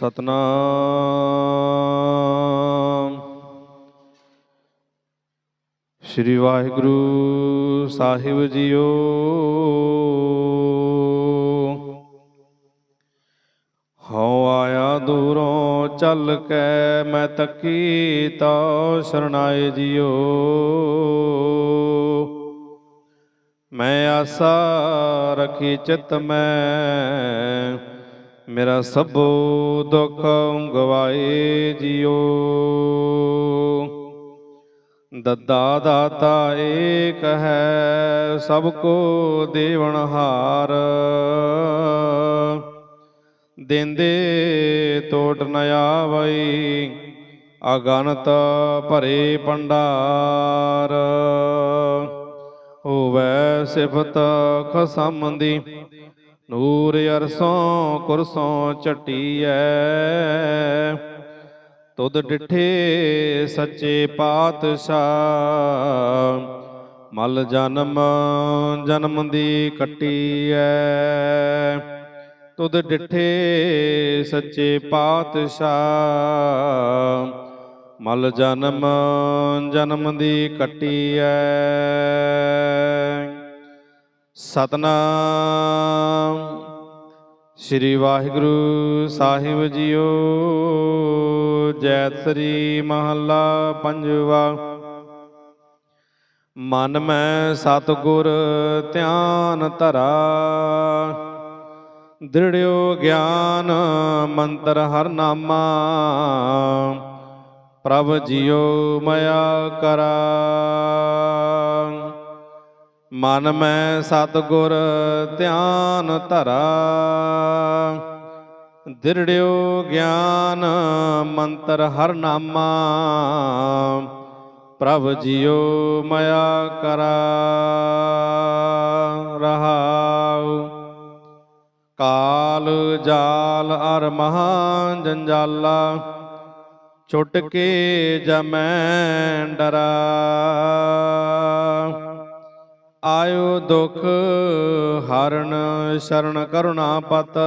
ਸਤਨਾਮ। ਸ੍ਰੀ ਵਾਹਿਗੁਰੂ ਸਾਹਿਬ ਜੀਓ। ਹਉ ਆਇਆ ਦੂਰੋਂ ਚੱਲ ਕੇ ਮੈਂ ਤੱਕੀ ਤਾ ਸ਼ਰਨਾਏ ਜੀਓ। ਮੈਂ ਆਸਾ ਰਖੀ ਚਿਤ ਮੈਂ ਮੇਰਾ ਸਭੋ ਦੁੱਖ ਗਵਾਏ ਜੀਓ। ਦੱਦਾ ਦਾਤਾ ਏਕ ਹੈ ਸਭ ਕੋ ਦੇਵਨ ਹਾਰ। ਦਿੰਦੇ ਟੋਟ ਨ ਆਵਈ ਅਗਨਤ ਭਰੇ ਪੰਡਾਰ। ਹੋਵੈ ਸਿਫਤ ਖਸਮ ਦੀ ਨੂਰ ਅਰਸੋਂ ਕੁਰਸੋਂ ਚਟੀਐ ਤੁਧ ਡਿਠੇ ਸੱਚੇ ਪਾਤਸ਼ਾਹ, ਮਲ ਜਨਮ ਜਨਮ ਦੀ ਕੱਟੀਐ। ਤੁਧ ਡਿਠੇ ਸੱਚੇ ਪਾਤਸ਼ਾਹ, ਮਲ ਜਨਮ ਜਨਮ ਦੀ ਕੱਟੀਐ। ਸਤਨਾਮ। ਸ੍ਰੀ ਵਾਹਿਗੁਰੂ ਸਾਹਿਬ ਜੀਓ, ਜੈ ਸ੍ਰੀ ਮਹੱਲਾ ਪੰਜਵਾ। ਮਨ ਮੈਂ ਸਤਗੁਰ ਧਿਆਨ ਧਰਾ, ਦ੍ਰਿੜਿਓ ਗਿਆਨ ਮੰਤਰ ਹਰ ਨਾਮਾ। ਪ੍ਰਭ ਜੀਓ, ਮਇਆ ਕਰਾ। ਮਨ ਮੈਂ ਸਤਗੁਰ ਧਿਆਨ ਧਰਾ। ਦਿਰੜਿਓ ਗਿਆਨ ਮੰਤਰ ਹਰ ਨਾਮਾ। ਪ੍ਰਭ ਜੀਓ ਮਇਆ ਕਰਾ ਰਹਾਉ। ਕਾਲ ਜਾਲ ਅਰ ਮਹਾ ਜੰਜਾਲਾ। ਛੁੱਟ ਕੇ ਜਮੈ ਡਰਾ। ਆਇਓ ਦੁਖ ਹਰਨ ਸ਼ਰਨ ਕਰੁਣਾ ਪਤ।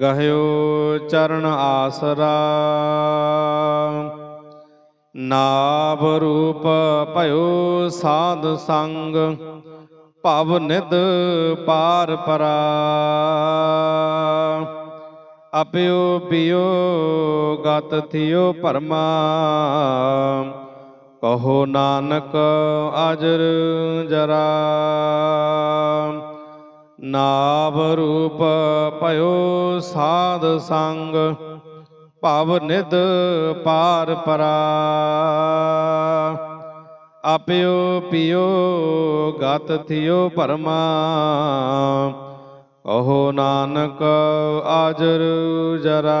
ਗਹਿਓ ਚਰਨ ਆਸਰਾ। ਨਾਭ ਰੂਪ ਭਇਓ ਸਾਧ ਸੰਗ, ਭਵ ਨਿਦ ਪਾਰ ਪਰਾ। ਅਪਿਓ ਪਿਓ ਗਤ ਥਿਓ ਪਰਮਾ ਕਹੋ ਨਾਨਕ ਅਜਰ ਜਰਾ, ਨਾਭ ਰੂਪ ਭਇਓ ਸਾਧ ਸੰਗ, ਭਵ ਨਿਦ ਪਾਰ ਪਰਾ। ਆਪਿਓ ਪਿਓ, ਗਤ ਥਿਓ ਪਰਮਾ ਕਹੋ ਨਾਨਕ ਆਜਰ ਜਰਾ।